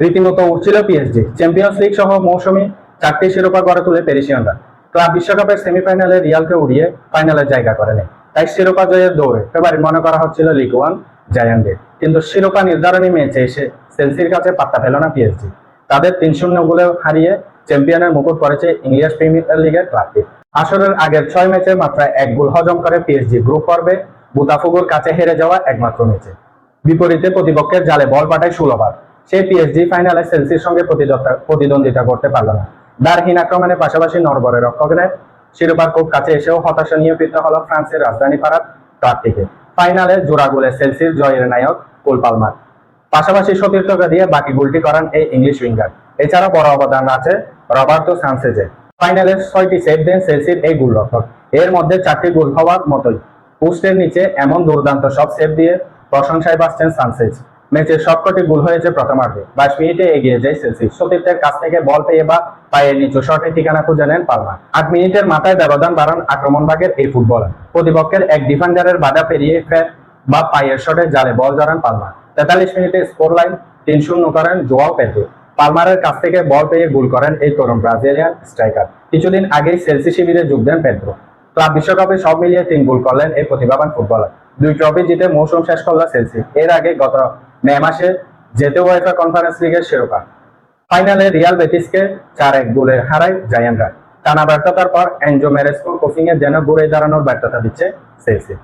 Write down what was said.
রীতিমতো উঠছিল PSG champions league সহ মৌসুমী চারটি শিরোপা গড়ে তুলে প্যারিসিয়ানরা ক্লাব বিশ্বকাপের সেমিফাইনালে রিয়ালকে উড়িয়ে ফাইনালে জায়গা করে নেয়। তাই শিরোপা জয়ের দৌড়ে ফেভারিট মনে করা হচ্ছিল লিগ ওয়ান জায়ান্টদের কিন্তু শিরোপা নির্ধারণী ম্যাচে এসে সেলসির কাছে পাত্তা পেল না পিএসজি তাদের তিন শূন্য গোলে হারিয়ে চ্যাম্পিয়নের মুকুট পড়েছে ইংলিশ প্রিমিয়ার লিগের ক্লাবটি। আসরের আগের ছয় ম্যাচে মাত্র এক গোল হজম করে পিএসজি গ্রুপ পর্বে বুতাফুগুর কাছে হেরে যাওয়া একমাত্র ম্যাচে। বিপরীতে প্রতিপক্ষের জালে বল পাঠায় ষোলোবার সেই পিএসজি ফাইনালে সেলসির সঙ্গে প্রতিদ্বন্দ্বিতা করতে পারল না। দারহীন আক্রমণের পাশাপাশি নরবরের রক্ষকের শিরোপার খুব কাছে এসেও হতাশা নিয়ে ফিরতে হলো ফ্রান্সের রাজধানী পাড়ার ক্লাবটিকে ফাইনালে জোড়া গোলে সেলসির জয়ের নায়ক কোল পালমার। পাশাপাশি সতীর্থকে দিয়ে বাকি গোলটি করান এই ইংলিশ উইঙ্গার এছাড়া বড় অবদান আছে রবার্তো সানসেজের ফাইনালে ছয়টি সেভ দেন সেলসির এই গোলরক্ষক। এর মধ্যে চারটি গোল হওয়ার মতোই। পোস্টের নিচে এমন দুর্দান্ত সব সেভ দিয়ে প্রশংসায় বাঁচছেন সানসেজ ম্যাচের সবকটি গোল হয়েছে প্রথমার্ধে। বাইশ মিনিটে এগিয়ে যায় সেলসি। সতীর্থের কাছ থেকে বল পেয়ে বা পায়ের নিচু শটে ঠিকানা খুঁজে নেন পালমার আট মিনিটের মাথায় ব্যবধান বাড়ান আক্রমণ ভাগের এই ফুটবলার। প্রতিপক্ষের এক ডিফেন্ডারের বাধা পেরিয়ে ফের বা পায়ের শটে জালে বল জড়ান পালমার তেতাল্লিশ মিনিটে স্কোর লাইন তিন শূন্য করেন জোয়াও পেদ্রো পালমারের কাছ থেকে বল পেয়ে গোল করেন এই তরুণ ব্রাজিলিয়ান স্ট্রাইকার। কিছুদিন আগেই সেলসি শিবিরে যোগ দেন পেদ্রো ক্লাব বিশ্বকাপে সব মিলিয়ে তিন গোল করলেন এই প্রতিভাবান ফুটবলার। দুই ট্রফি জিতে মৌসুম শেষ করল সেলসি। এর আগে গত মে মাসে জেতে ওয়েফা কনফারেন্স লিগের শিরোপা। ফাইনালে রিয়াল বেটিসকে চার এক গোলে হারায় জায়ান্টরা টানা ব্যর্থতার পর এনজো মেরেসকো কোচিং যেন ঘুরে দাঁড়ানোর ব্যর্থতা দিচ্ছে সেলসি